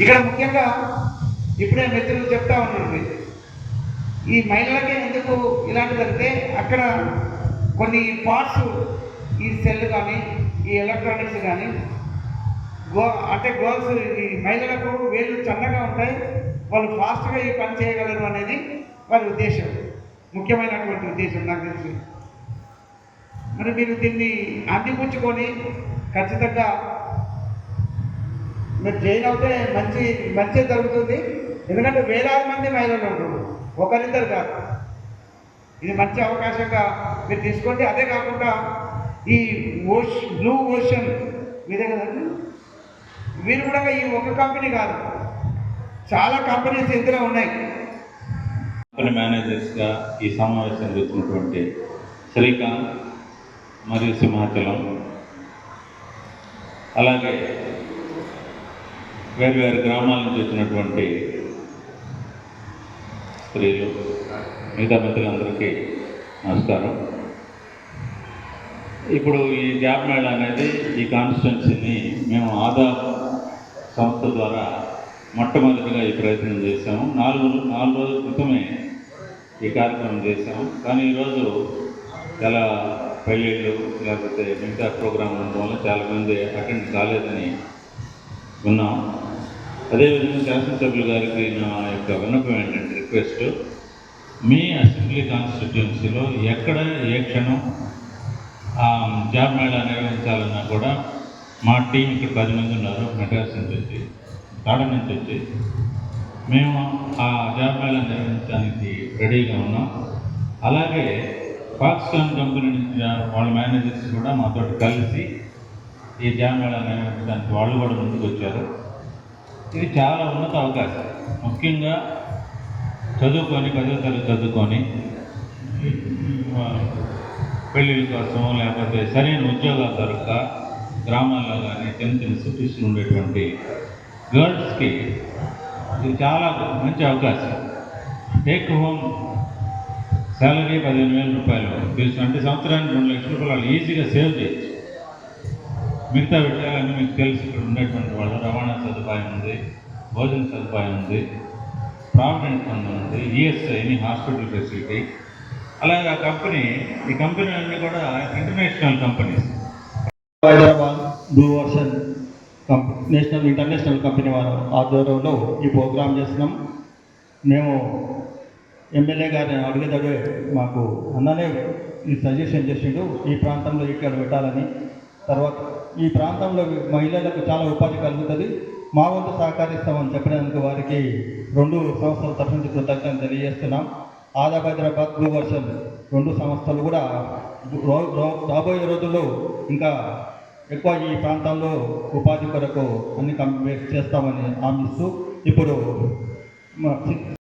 ఇక్కడ ముఖ్యంగా ఇప్పుడే మిత్రులు చెప్తా ఉన్నాను మీరు. ఈ మహిళలకే ఎందుకు ఇలాంటిది అంటే అక్కడ కొన్ని పార్ట్స్ ఈ సెల్ కానీ ఈ ఎలక్ట్రానిక్స్ కానీ గో అంటే గోల్స్ ఈ మహిళలకు వేళ్ళు చల్లగా ఉంటాయి. వాళ్ళు ఫాస్ట్గా ఈ పని చేయగలరు అనేది వారి ఉద్దేశం. ముఖ్యమైనటువంటి ఉద్దేశం నాకు తెలిసి. మరి మీరు దీన్ని అందిపుచ్చుకొని ఖచ్చితంగా మీరు జైన్ అవుతే మంచి మంచి జరుగుతుంది. ఎందుకంటే వేలాది మంది మహిళలు ఉంటారు ఒకరిద్దరు కాదు. ఇది మంచి అవకాశంగా మీరు తీసుకోండి. అదే కాకుండా ఈ ఓష్ బ్లూ ఓషన్ మీదే కదండి వీరు కూడా ఈ ఒక కంపెనీ కాదు. చాలా కంపెనీస్ ఇందులో ఉన్నాయి. కంపెనీ మేనేజర్స్గా ఈ సమావేశానికి వచ్చినటువంటి శ్రీకాంత్ మరియు సింహాచలం అలాగే వేరు వేరు గ్రామాల నుంచి వచ్చినటువంటి స్త్రీలు మిగతా మిత్రులందరికీ నమస్కారం. ఇప్పుడు ఈ జాబ్ మేళ అనేది ఈ కాన్స్టిట్యున్సీని మేము ఆదా సంస్థ ద్వారా మొట్టమొదటిగా ఈ ప్రయత్నం చేశాము. నాలుగు నాలుగు రోజుల క్రితమే ఈ కార్యక్రమం చేశాము. కానీ ఈరోజు చాలా పెళ్ళిళ్ళు లేకపోతే మిగతా ప్రోగ్రాం ఉండడం వల్ల చాలామంది అటెండ్ కాలేదని ఉన్నాం అదేవిధంగా శాసనసభ్యులు గారికి నా యొక్క విన్నపం ఏంటంటే రిక్వెస్ట్. మీ అసెంబ్లీ కాన్స్టిట్యున్సీలో ఎక్కడ ఏ క్షణం ఆ జాబ్ మేళా నిర్వహించాలన్నా కూడా మా టీం ఇక్కడ పది మంది ఉన్నారు మెడ్రాస్ నుంచి వచ్చి తాడ నుంచి వచ్చి. మేము ఆ జాబ్ మేళా నిర్వహించడానికి రెడీగా ఉన్నాం. అలాగే పాకిస్తాన్ కంపెనీ నుంచి వాళ్ళ మేనేజర్స్ కూడా మాతో కలిసి ఈ జాబ్ మేళా నిర్వహించడానికి వాళ్ళు కూడా ముందుకు వచ్చారు ఇది చాలా ఉన్నత అవకాశం. ముఖ్యంగా చదువుకొని పదో తరగతి చదువుకొని పెళ్ళిళ్ళ కోసం లేకపోతే సరైన ఉద్యోగాలు దొరక గ్రామాల్లో కానీ చిన్న చిన్న సిటీస్లో ఉండేటువంటి గర్ల్స్కి ఇది చాలా మంచి అవకాశం. టేక్ హోమ్ శాలరీ పదిహేను వేల రూపాయలు. తెలుసు అంటే సంవత్సరానికి రెండు లక్షల రూపాయలు. ఈజీగా సేవ్ చేయొచ్చు. మిగతా విషయాలన్నీ మీకు తెలుసు. ఇక్కడ ఉండేటువంటి వాళ్ళు రవాణా సదుపాయం ఉంది భోజన సదుపాయం ఉంది ప్రావిడెంట్ ఫండ్ ఉంది ఈఎస్ఐ హాస్పిటల్ ఫెసిలిటీ. అలాగే ఆ కంపెనీ ఈ కంపెనీ అన్నీ కూడా international companies. Hyderabad blue ocean comp national international company వారు ఆధ్వర్యంలో ఈ ప్రోగ్రాం చేస్తున్నాం. మేము ఎమ్మెల్యే గారిని అడిగేదడే మాకు అన్ననే ఈ సజెషన్ చేసిండు. ఈ ప్రాంతంలో ఇక్కడ పెట్టాలని తర్వాత ఈ ప్రాంతంలో మహిళలకు చాలా ఉపాధి కలుగుతుంది. మా వంతు సహకరిస్తామని చెప్పడానికి వారికి రెండు సంస్థల తరఫు నుంచి కృతజ్ఞతలు తెలియజేస్తున్నాం. ఆదాబ్ హైదరాబాద్ బ్లూ వర్షన్ రెండు సంస్థలు కూడా రాబోయే రోజుల్లో ఇంకా ఎక్కువ ఈ ప్రాంతంలో ఉపాధి కొరకు అన్ని కంప్లీట్ చేస్తామని హామీ ఇప్పుడు